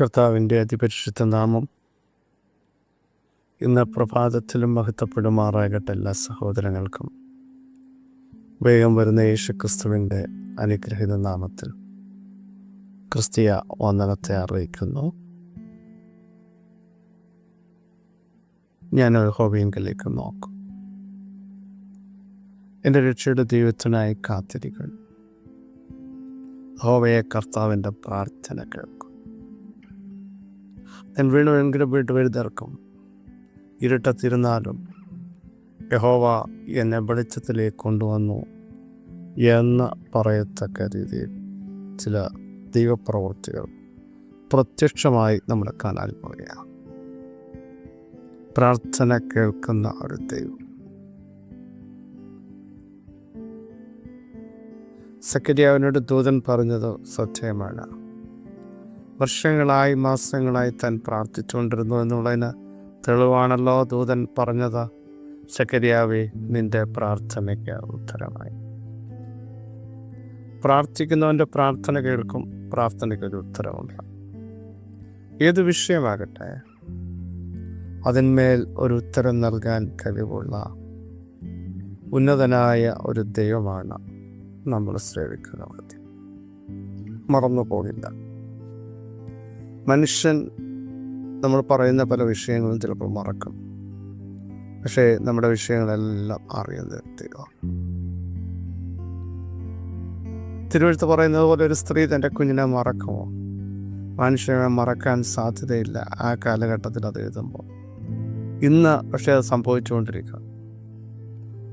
കർത്താവിന്റെ അതിപരിശുദ്ധ നാമം ഇന്ന് പ്രഭാതത്തിലും മഹത്വപ്പെടുമാറാകട്ടെ എല്ലാ സഹോദരങ്ങൾക്കും. വേഗം വരുന്ന യേശു ക്രിസ്തുവിന്റെ അനുഗ്രഹിത നാമത്തിൽ ക്രിസ്തീയ വന്ദനത്തെ അറിയിക്കുന്നു. ഞാൻ ഹോബിയങ്കിലേക്ക് നോക്കും. എന്റെ രക്ഷയുടെ ദൈവത്തിനായി കാത്തിരിക്കുന്നു ഹോവയെ കർത്താവിന്റെ പ്രാർത്ഥന കേൾക്കും. ഞാൻ എങ്കിലും വീട്ടു എഴുതിറക്കും ഇരുട്ടത്തിരുന്നാലും യഹോവ എന്നെ വെളിച്ചത്തിലേക്ക് കൊണ്ടുവന്നു എന്ന് പറയത്തക്ക രീതിയിൽ ചില ദൈവപ്രവൃത്തികൾ പ്രത്യക്ഷമായി നമ്മൾ കാണാൻ പോവുകയാണ്. പ്രാർത്ഥന കേൾക്കുന്ന ഒരു ദൈവം. സക്കരിയാവിനോട് ദൂതൻ പറഞ്ഞത് സത്യമാണ്. വർഷങ്ങളായി മാസങ്ങളായി താൻ പ്രാർത്ഥിച്ചുകൊണ്ടിരുന്നു എന്നുള്ളതിന് തെളിവാണല്ലോ ദൂതൻ പറഞ്ഞത്. സക്കരിയാവെ നിന്റെ പ്രാർത്ഥനയ്ക്ക് ഉത്തരമായി. പ്രാർത്ഥിക്കുന്നവന്റെ പ്രാർത്ഥന കേൾക്കും പ്രാർത്ഥനയ്ക്ക് ഒരു ഉത്തരവുണ്ട് ഏത് വിഷയമാകട്ടെ അതിന്മേൽ ഒരു ഉത്തരം നൽകാൻ കഴിവുള്ള ഉന്നതനായ ഒരു ദൈവമാണ് നമ്മൾ സേവിക്കുന്നത് മറന്നു പോകില്ല മനുഷ്യൻ നമ്മൾ പറയുന്ന പല വിഷയങ്ങളും ചിലപ്പോൾ മറക്കും. പക്ഷേ നമ്മുടെ വിഷയങ്ങളെല്ലാം അറിയുന്ന ദൈവം തിരുവഴുത്ത് പറയുന്നത് പോലെ ഒരു സ്ത്രീ തന്റെ കുഞ്ഞിനെ മറക്കുമോ? മനുഷ്യനെ മറക്കാൻ സാധ്യതയില്ല ആ കാലഘട്ടത്തിൽ അത് എഴുതുമ്പോൾ. ഇന്ന് പക്ഷേ അത് സംഭവിച്ചുകൊണ്ടിരിക്കുക.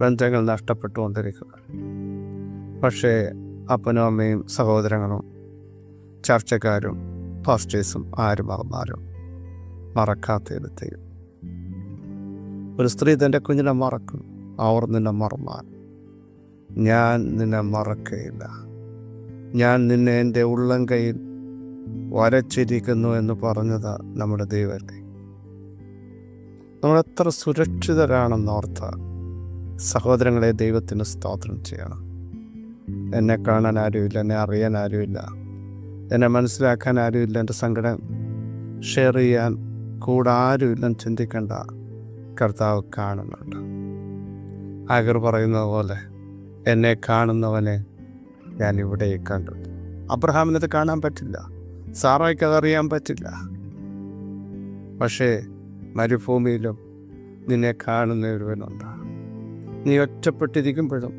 ബന്ധങ്ങൾ നഷ്ടപ്പെട്ടുകൊണ്ടിരിക്കുക. പക്ഷേ അപ്പനും അമ്മയും സഹോദരങ്ങളും ചർച്ചക്കാരും പാസ്റ്റേഴ്സും ആരും മറന്നാരും മറക്കാത്തയിടത്തെയും ഒരു സ്ത്രീ തന്റെ കുഞ്ഞിനെ മറക്കും അവർ നിന്നെ മറന്നാൽ ഞാൻ നിന്നെ മറക്കയില്ല ഞാൻ നിന്നെ എന്റെ ഉള്ളം കയ്യിൽ വരച്ചിരിക്കുന്നു എന്ന് പറഞ്ഞത് നമ്മുടെ ദൈവത്തെ നമ്മൾ എത്ര സുരക്ഷിതരാണെന്നോർത്ത സഹോദരങ്ങളെ ദൈവത്തിന് സ്തോത്രം ചെയ്യണം എന്നെ കാണാൻ ആരുമില്ല എന്നെ അറിയാൻ ആരുമില്ല എന്നെ മനസ്സിലാക്കാൻ ആരുമില്ല എന്റെ സങ്കടം ഷെയർ ചെയ്യാൻ കൂടെ ആരുമില്ലെന്ന് ചിന്തിക്കേണ്ട. കർത്താവ് കാണുന്നുണ്ട്. ആഗർ പറയുന്നത് പോലെ എന്നെ കാണുന്നവനെ ഞാൻ ഇവിടെ കണ്ടു. അബ്രഹാമിനത് കാണാൻ പറ്റില്ല. സാറായിക്ക് അതറിയാൻ പറ്റില്ല. പക്ഷേ മരുഭൂമിയിലും നിന്നെ കാണുന്ന ഒരുവനുണ്ട്. നീ ഒറ്റപ്പെട്ടിരിക്കുമ്പോഴും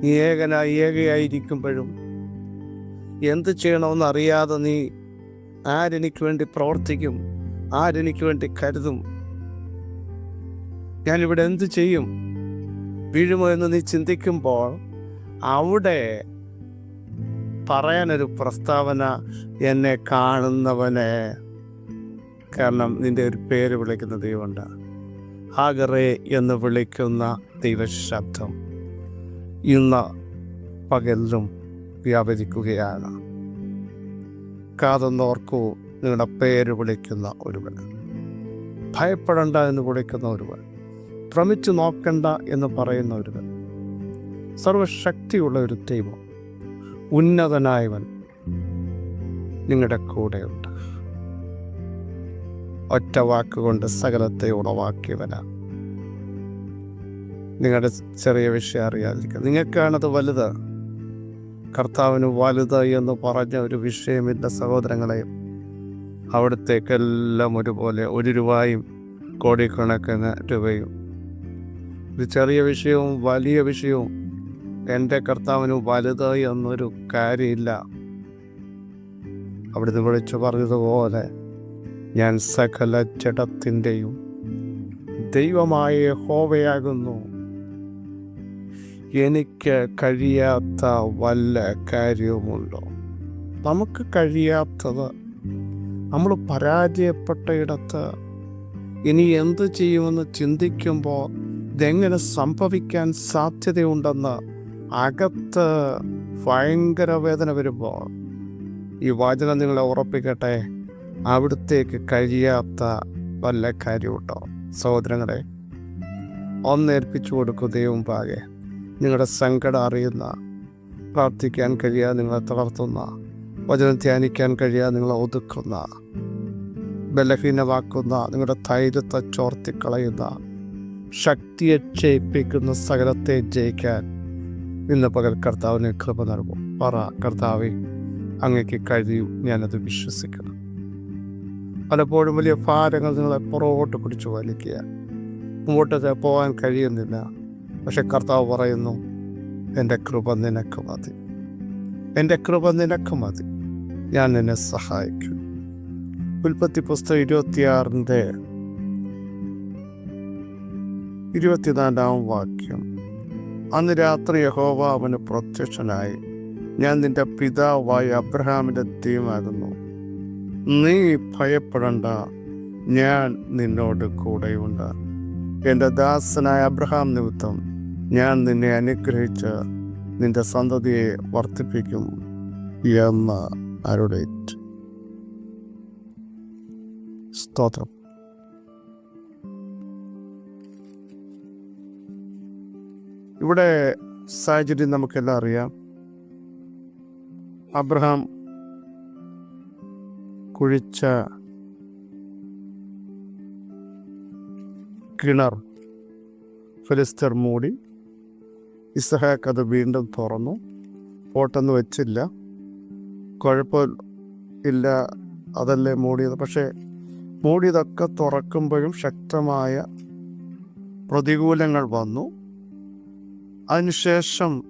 നീ ഏകനായി ഏകയായിരിക്കുമ്പോഴും എന്ത് ചെയ്യണമെന്ന് അറിയാതെ നീ ആരെനിക്ക് വേണ്ടി പ്രവർത്തിക്കും ആരെനിക്ക് വേണ്ടി കരുതും. ഞാനിവിടെ എന്ത് ചെയ്യും? വീഴുമോ എന്ന് നീ ചിന്തിക്കുമ്പോൾ അവിടെ പറയാനൊരു പ്രസ്താവന എന്നെ കാണുന്നവനെ. കാരണം നിന്റെ ഒരു പേര് വിളിക്കുന്ന ദൈവമുണ്ട്. ഹാഗറേ എന്ന് വിളിക്കുന്ന ദൈവശബ്ദം ഇന്ന് പകലിലും വ്യാപരിക്കുകയാണ് കാതെന്നോർക്കൂ നിങ്ങളുടെ പേര് വിളിക്കുന്ന ഒരുവൻ. ഭയപ്പെടണ്ട എന്ന് വിളിക്കുന്ന ഒരുവൻ. ഭ്രമിച്ചു നോക്കണ്ട എന്ന് പറയുന്ന ഒരുവൻ. സർവശക്തിയുള്ള ഒരു ദൈവം. ഉന്നതനായവൻ നിങ്ങളുടെ കൂടെയുണ്ട്. ഒറ്റ വാക്കുകൊണ്ട് സകലത്തെ ഉളവാക്കിയവന. നിങ്ങളുടെ ചെറിയ വിഷയം അറിയാതിരിക്കുക. നിങ്ങൾക്കാണത് വലുത്. കർത്താവിന് വലുത് എന്ന് പറഞ്ഞ ഒരു വിഷയമില്ല സഹോദരങ്ങളെ. അവിടത്തേക്കെല്ലാം ഒരുപോലെ ഒരു രൂപയും കോടിക്കണക്കിന് രൂപയും. ഒരു ചെറിയ വിഷയവും വലിയ വിഷയവും എന്റെ കർത്താവിന് വലുത് എന്നൊരു കാര്യമില്ല. അവിടുന്ന് വിളിച്ചു പറഞ്ഞതുപോലെ ഞാൻ സകല ജഡത്തിന്റെയും ദൈവമായ ഹോവയാകുന്നു എനിക്ക് കഴിയാത്ത വല്ല കാര്യവുമുണ്ടോ? നമുക്ക് കഴിയാത്തത്. നമ്മൾ പരാജയപ്പെട്ട ഇടത്ത് ഇനി എന്ത് ചെയ്യുമെന്ന് ചിന്തിക്കുമ്പോൾ ഇതെങ്ങനെ സംഭവിക്കാൻ സാധ്യതയുണ്ടെന്ന് അകത്ത് ഭയങ്കര വേദന വരുമ്പോൾ ഈ വാചനം നിങ്ങളെ ഉറപ്പിക്കട്ടെ? അവിടത്തേക്ക് കഴിയാത്ത വല്ല കാര്യമുണ്ടോ സഹോദരങ്ങളെ ഒന്നേൽപ്പിച്ചു കൊടുക്കൂ ദൈവം പാകെ. നിങ്ങളുടെ സങ്കടം അറിയുന്ന പ്രാർത്ഥിക്കാൻ കഴിയാതെ നിങ്ങളെ തളർത്തുന്ന വചനം ധ്യാനിക്കാൻ കഴിയാതെ നിങ്ങളെ ഒതുക്കുന്ന ബലഹീനമാക്കുന്ന നിങ്ങളുടെ ധൈര്യത്തെ ചോർത്തിക്കളയുന്ന ശക്തിയെ ക്ഷയിപ്പിക്കുന്ന സകലത്തെ ജയിക്കാൻ ഇന്ന് പകൽ കർത്താവിന് കൃപ നൽകും. പറ കർത്താവെ അങ്ങയ്ക്ക് കഴിയും. ഞാനത് വിശ്വസിക്കണം പലപ്പോഴും വലിയ ഭാരങ്ങൾ നിങ്ങളെ പുറകോട്ട് പിടിച്ചു വലിക്കുക. മുമ്പോട്ട് പോകാൻ കഴിയുന്നില്ല. പക്ഷെ കർത്താവ് പറയുന്നു എന്റെ കൃപ നിനക്ക് മതി. എന്റെ കൃപ നിനക്ക് മതി. ഞാൻ നിന്നെ സഹായിക്കും. ഉൽപ്പത്തി പുസ്തകം ഇരുപത്തിയാറിന്റെ ഇരുപത്തിനാലാം വാക്യം. അന്ന് രാത്രി യഹോവ അവന് പ്രത്യക്ഷനായി. ഞാൻ നിന്റെ പിതാവായ അബ്രഹാമിന്റെ ദൈവമാകുന്നു നീ ഭയപ്പെടണ്ട. ഞാൻ നിന്നോട് കൂടെയുണ്ട്. എന്റെ ദാസനായ അബ്രഹാം നിമിത്തം ഞാൻ നിന്നെ അനുഗ്രഹിച്ച് നിന്റെ സന്തതിയെ വർദ്ധിപ്പിക്കും എന്ന് അരുടേറ്റ് സ്തോത്രം. ഇവിടെ സാഹചര്യം നമുക്കെല്ലാം അറിയാം. അബ്രഹാം കുഴിച്ച കിണർ ഫിലിസ്റ്റർ മൂടി ഇസഹാക്ക് അത് വീണ്ടും തുറന്നു. ഓട്ടെന്ന് വെച്ചില്ല. കുഴപ്പം ഇല്ല. അതല്ലേ മൂടിയത്. പക്ഷേ മൂടിയതൊക്കെ തുറക്കുമ്പോഴും ശക്തമായ പ്രതികൂലങ്ങൾ വന്നു. അതിനുശേഷം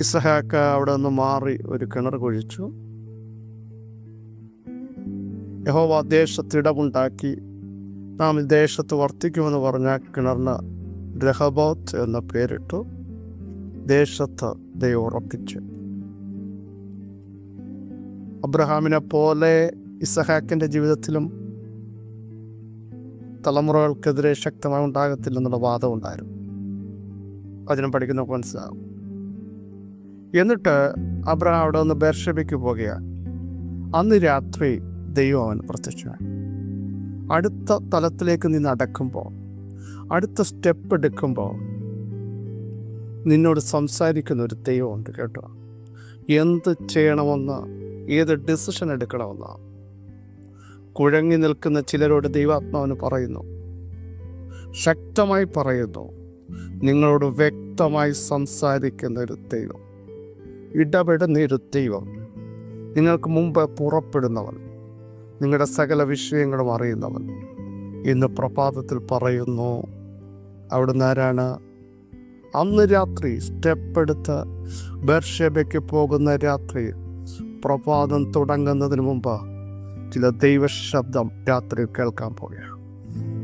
ഇസഹാക്ക അവിടെ നിന്ന് മാറി ഒരു കിണർ കുഴിച്ചു. യഹോവ ദേശത്തിടമുണ്ടാക്കി. നാം ദേശത്ത് വർത്തിക്കുമെന്ന് പറഞ്ഞ കിണറിന് രഹബോത്ത് എന്ന പേരിട്ടു ദേശത്ത് ദൈവം ഉറപ്പിച്ചു അബ്രഹാമിനെ പോലെ ഇസഹാക്കിന്റെ ജീവിതത്തിലും തലമുറകൾക്കെതിരെ ശക്തമായി ഉണ്ടാകത്തില്ലെന്നുള്ള വാദം ഉണ്ടായിരുന്നു. വചനം പഠിക്കുന്ന മനസ്സിലാകും എന്നിട്ട് അബ്രഹാം അവിടെ നിന്ന് ബേർഷബയ്ക്ക് പോകുകയാണ്. അന്ന് രാത്രി ദൈവം അവൻ പ്രത്യക്ഷമായി. അടുത്ത തലത്തിലേക്ക് നീ നടക്കുമ്പോൾ അടുത്ത സ്റ്റെപ്പ് എടുക്കുമ്പോൾ നിന്നോട് സംസാരിക്കുന്ന ഒരു ദൈവമുണ്ട് കേട്ടോ. എന്ത് ചെയ്യണമെന്ന് ഏത് ഡിസിഷൻ എടുക്കണമെന്ന്. കുഴങ്ങി നിൽക്കുന്ന ചിലരോട് ദൈവാത്മാവിന് പറയുന്നു. ശക്തമായി പറയുന്നു. നിങ്ങളോട് വ്യക്തമായി സംസാരിക്കുന്ന ഒരു ദൈവം. ഇടപെടുന്ന ഒരു ദൈവം. നിങ്ങൾക്ക് മുമ്പ് പുറപ്പെടുന്നവൻ. നിങ്ങളുടെ സകല വിഷയങ്ങളും അറിയുന്നവൻ. ഇന്ന് പ്രഭാതത്തിൽ പറയുന്നു. അവിടുന്ന് ആരാണ്? അന്ന് രാത്രി സ്റ്റെപ്പ് എടുത്ത് ബർഷബയ്ക്ക് പോകുന്ന രാത്രി പ്രഭാതം തുടങ്ങുന്നതിന് മുമ്പ് ചില ദൈവശബ്ദം രാത്രി കേൾക്കാൻ പോകുകയാണ്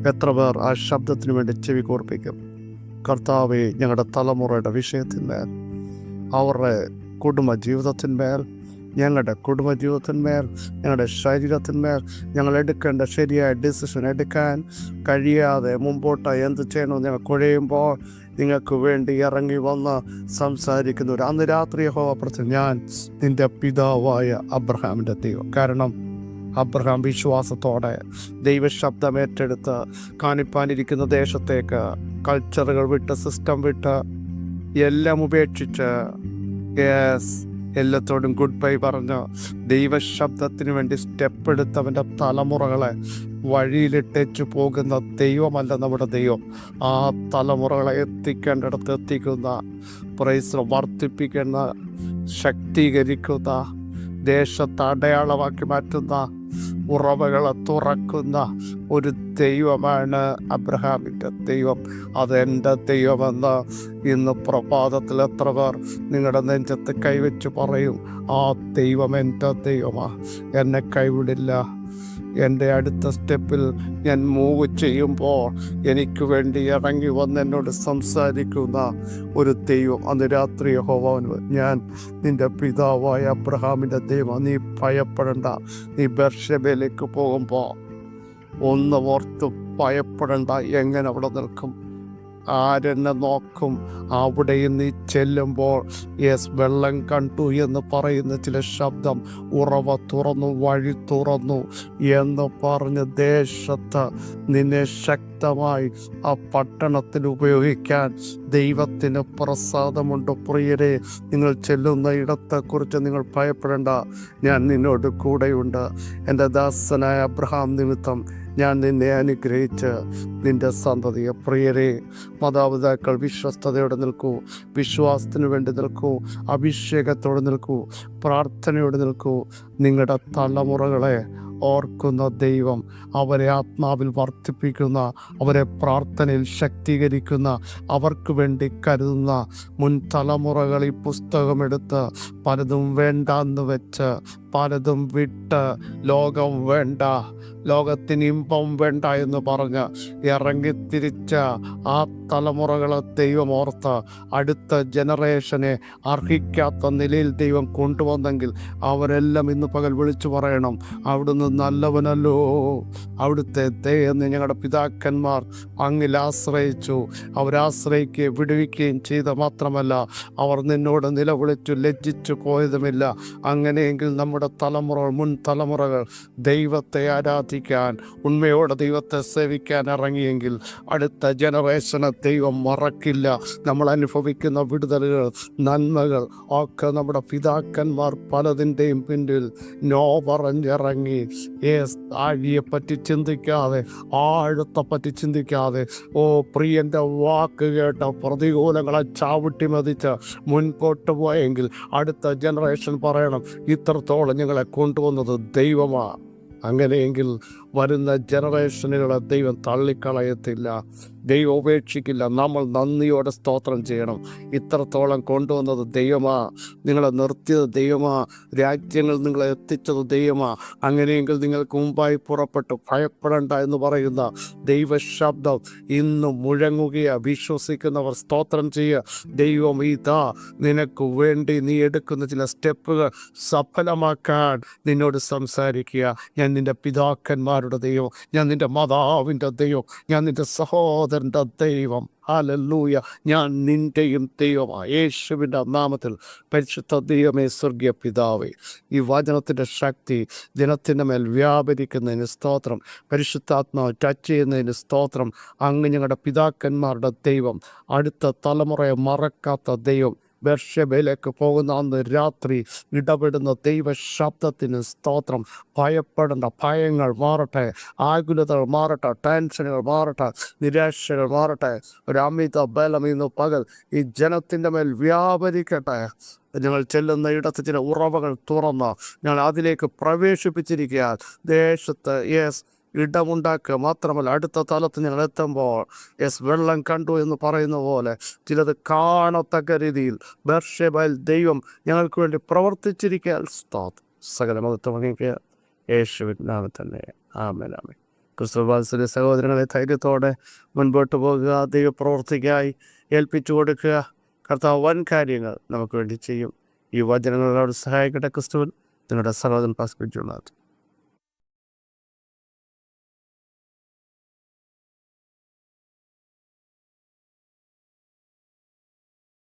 എത്ര പേർ ആ ശബ്ദത്തിന് വേണ്ടി ചെവി കൂർപ്പിക്കും? കർത്താവെ ഞങ്ങളുടെ തലമുറയുടെ വിഷയത്തിന്മേൽ അവരുടെ കുടുംബ ജീവിതത്തിന്മേൽ ഞങ്ങളുടെ കുടുംബ ജീവിതത്തിന്മേൽ ഞങ്ങളുടെ ശരീരത്തിന്മേൽ ഞങ്ങൾ എടുക്കേണ്ട ശരിയായ ഡിസിഷൻ എടുക്കാൻ കഴിയാതെ മുമ്പോട്ട് എന്ത് ചെയ്യണമെന്ന് ഞങ്ങൾ കുഴയുമ്പോൾ നിങ്ങൾക്ക് വേണ്ടി ഇറങ്ങി വന്ന് ഒരു അന്ന് രാത്രി ഹോപ്രത്തിൽ ഞാൻ നിന്റെ പിതാവായ അബ്രഹാമിന്റെ ദൈവം. കാരണം അബ്രഹാം വിശ്വാസത്തോടെ ദൈവശബ്ദം ഏറ്റെടുത്ത് കാണിപ്പാനിരിക്കുന്ന ദേശത്തേക്ക് കൾച്ചറുകൾ വിട്ട് സിസ്റ്റം വിട്ട് എല്ലാം ഉപേക്ഷിച്ച് യെസ് എല്ലാത്തോടും ഗുഡ് ബൈ പറഞ്ഞ് ദൈവശബ്ദത്തിന് വേണ്ടി സ്റ്റെപ്പ് എടുത്തവന്റെ തലമുറകളെ വഴിയിലിട്ടേച്ചു പോകുന്ന ദൈവമല്ല നമ്മുടെ ദൈവം. ആ തലമുറകളെ എത്തിക്കേണ്ടിടത്ത് എത്തിക്കുന്ന പ്രൈസ് വർദ്ധിപ്പിക്കുന്ന ശക്തീകരിക്കുന്ന ദേശത്ത് അടയാളമാക്കി മാറ്റുന്ന ഉറവകളെ തുറക്കുന്ന ഒരു ദൈവമാണ് അബ്രഹാമിന്റെ ദൈവം. അതെന്റെ ദൈവമെന്ന് ഇന്ന് പ്രഭാതത്തിൽ എത്ര പേർ നിങ്ങളുടെ നെഞ്ചത്ത് കൈവച്ച് പറയും ആ ദൈവം എന്റെ ദൈവമാണ് എന്നെ കൈവിടില്ല. എന്റെ അടുത്ത സ്റ്റെപ്പിൽ ഞാൻ മൂവ് ചെയ്യുമ്പോൾ എനിക്ക് വേണ്ടി ഇറങ്ങി വന്ന് എന്നോട് സംസാരിക്കുന്ന ഒരു ദൈവം അന്ന് രാത്രി ഹോവാന് ഞാൻ നിന്റെ പിതാവായ അബ്രഹാമിന്റെ ദൈവം നീ ഭയപ്പെടണ്ട നീ ബർഷബയിലേക്ക് പോകുമ്പോൾ ഒന്ന് ഓർത്ത് ഭയപ്പെടണ്ട എങ്ങനെ അവിടെ നിൽക്കും? ആരെന്നെ നോക്കും. അവിടെയും നീ ചെല്ലുമ്പോൾ യെസ് വെള്ളം കണ്ടു എന്ന് പറയുന്ന ചില ശബ്ദം ഉറവ തുറന്നു വഴി തുറന്നു എന്ന് പറഞ്ഞ് ദേശത്ത് നിന്നെ ശക്തമായി ആ പട്ടണത്തിൽ ഉപയോഗിക്കാൻ ദൈവത്തിന് പ്രസാദമുണ്ട്. പ്രിയരെ നിങ്ങൾ ചെല്ലുന്ന ഇടത്തെക്കുറിച്ച് നിങ്ങൾ ഭയപ്പെടേണ്ട. ഞാൻ നിന്നോട് കൂടെയുണ്ട്. എന്റെ ദാസനായ അബ്രഹാം നിമിത്തം ഞാൻ നിന്നെ അനുഗ്രഹിച്ച് നിന്റെ സന്തതിയെ പ്രിയരെ മാതാപിതാക്കൾ വിശ്വസ്തയോടെ നിൽക്കൂ വിശ്വാസത്തിന് വേണ്ടി നിൽക്കൂ അഭിഷേകത്തോടെ നിൽക്കൂ പ്രാർത്ഥനയോടെ നിൽക്കൂ. നിങ്ങളുടെ തലമുറകളെ ഓർക്കുന്ന ദൈവം അവരെ ആത്മാവിൽ വർദ്ധിപ്പിക്കുന്ന അവരെ പ്രാർത്ഥനയിൽ ശക്തീകരിക്കുന്ന അവർക്ക് വേണ്ടി കരുതുന്ന മുൻ തലമുറകൾ ഈ പുസ്തകമെടുത്ത് പലതും വേണ്ടാന്ന് വെച്ച് പലതും വിട്ട് ലോകം വേണ്ട ലോകത്തിന് ഇമ്പം വേണ്ട എന്ന് പറഞ്ഞ് ഇറങ്ങിത്തിരിച്ച ആ തലമുറകളെ ദൈവം ഓർത്ത് അടുത്ത ജനറേഷനെ അർഹിക്കാത്ത നിലയിൽ ദൈവം കൊണ്ടുവന്നെങ്കിൽ അവരെല്ലാം ഇന്ന് പകൽ വിളിച്ചു പറയണം അവിടുന്ന് നല്ലവനല്ലോ അവിടുത്തെ ദയെന്ന് ഞങ്ങളുടെ പിതാക്കന്മാർ അങ്ങിൽ ആശ്രയിച്ചു. അവരാശ്രയിക്കുകയും വിടുവിക്കുകയും ചെയ്ത മാത്രമല്ല അവർ നിന്നോട് നിലവിളിച്ചു ലജ്ജിച്ചു പോയതുമില്ല. അങ്ങനെയെങ്കിൽ നമ്മുടെ തലമുറ മുൻ തലമുറകൾ ദൈവത്തെ ആരാധിക്കാൻ ഉണ്മയോടെ ദൈവത്തെ സേവിക്കാൻ ഇറങ്ങിയെങ്കിൽ അടുത്ത ജനറേഷനെ ദൈവം മറക്കില്ല. നമ്മൾ അനുഭവിക്കുന്ന വിടുതലുകൾ നന്മകൾ ഒക്കെ നമ്മുടെ പിതാക്കന്മാർ പലതിന്റെയും പിന്നിൽ നോ പറഞ്ഞിറങ്ങി. ഏസ് ആഴിയെപ്പറ്റി ചിന്തിക്കാതെ ആഴത്തെ പറ്റി ചിന്തിക്കാതെ ഓ പ്രിയന്റെ വാക്ക് കേട്ട പ്രതികൂലങ്ങളെ ചാവിട്ടി മതിച്ച് മുൻപോട്ട് പോയെങ്കിൽ അടുത്ത ജനറേഷൻ പറയണം ഇത്രത്തോളം ഞങ്ങളെ കൊണ്ടുവന്നത് ദൈവമാണ് അങ്ങനെയെങ്കിൽ വരുന്ന ജനറേഷനുകളെ ദൈവം തള്ളിക്കളയത്തില്ല. ദൈവം ഉപേക്ഷിക്കില്ല. നമ്മൾ നന്ദിയോടെ സ്തോത്രം ചെയ്യണം. ഇത്രത്തോളം കൊണ്ടുവന്നത് ദൈവമാ. നിങ്ങളെ നിർത്തിയത് ദൈവമാ. രാജ്യങ്ങൾ നിങ്ങളെ എത്തിച്ചത് ദൈവമാ. അങ്ങനെയെങ്കിൽ നിങ്ങൾക്ക് മുമ്പായി പുറപ്പെട്ടു. ഭയപ്പെടേണ്ട എന്ന് പറയുന്ന ദൈവശബ്ദം ഇന്ന് മുഴങ്ങുകയാ. വിശ്വസിക്കുന്നവർ സ്തോത്രം ചെയ്യുക ദൈവം ഇതാ. നിനക്ക് വേണ്ടി നീ എടുക്കുന്ന ചില സ്റ്റെപ്പുകൾ സഫലമാക്കാൻ നിന്നോട് സംസാരിക്കുക. ഞാൻ നിന്റെ പിതാക്കന്മാരുടെ ദൈവം? ഞാൻ നിന്റെ മാതാവിന്റെ ദൈവം. ഞാൻ നിന്റെ സഹോദരന്റെ ദൈവം. ഹാലല്ലൂയ. ഞാൻ നിന്റെയും ദൈവമാണ് യേശുവിന്റെ നാമത്തിൽ പരിശുദ്ധ ദൈവമേ സ്വർഗീയ പിതാവേ ഈ വചനത്തിന്റെ ശക്തി ദിനത്തിന്റെ മേൽ വ്യാപരിക്കുന്നതിന് സ്തോത്രം. പരിശുദ്ധാത്മാവ് ടച്ച് ചെയ്യുന്നതിന് സ്തോത്രം. അങ്ങ് ഞങ്ങളുടെ പിതാക്കന്മാരുടെ ദൈവം. അടുത്ത തലമുറയെ മറക്കാത്ത ദൈവം. ബർഷബയിലേക്ക് പോകുന്ന അന്ന് രാത്രി ഇടപെടുന്ന ദൈവ ശബ്ദത്തിന് സ്തോത്രം. ഭയപ്പെടേണ്ട ഭയങ്ങൾ മാറട്ടെ ആകുലതകൾ മാറട്ടെ ടെൻഷനുകൾ മാറട്ടെ നിരാശകൾ മാറട്ടെ. ഒരു അമിത ബലം ഇന്ന് പകൽ ഈ ജനത്തിന്റെ മേൽ വ്യാപരിക്കട്ടെ. ഞങ്ങൾ ചെല്ലുന്ന ഇടത്ത് ചില ഉറവകൾ തുറന്ന് ഞങ്ങൾ അതിലേക്ക് പ്രവേശിപ്പിച്ചിരിക്കുക ദേശത്ത് യെസ് ഇടമുണ്ടാക്കുക. മാത്രമല്ല അടുത്ത തലത്ത് ഞങ്ങൾ എത്തുമ്പോൾ യെസ് വെള്ളം കണ്ടു എന്ന് പറയുന്ന പോലെ ചിലത് കാണത്തക്ക രീതിയിൽ ബർഷബൽ ദൈവം ഞങ്ങൾക്ക് വേണ്ടി പ്രവർത്തിച്ചിരിക്കാൻ സ്തോത്രം. സകല മതത്വമങ്ങിക്കുക യേശുവിൻ നാമത്തന്നെ ആമേൻ ആമേൻ. ക്രിസ്തുവാത്സല്യ സഹോദരങ്ങളെ ധൈര്യത്തോടെ മുൻപോട്ട് പോകുക ദൈവപ്രവർത്തിക്കായി ഏൽപ്പിച്ചു കൊടുക്കുക. കർത്താവ് വൻ കാര്യങ്ങൾ നമുക്ക് വേണ്ടി ചെയ്യും. ഈ വചനങ്ങളോട് സഹായിക്കട്ടെ ക്രിസ്തുവിൽ. നിങ്ങളുടെ സഹോദരൻ പാസ്പിച്ചുള്ളത്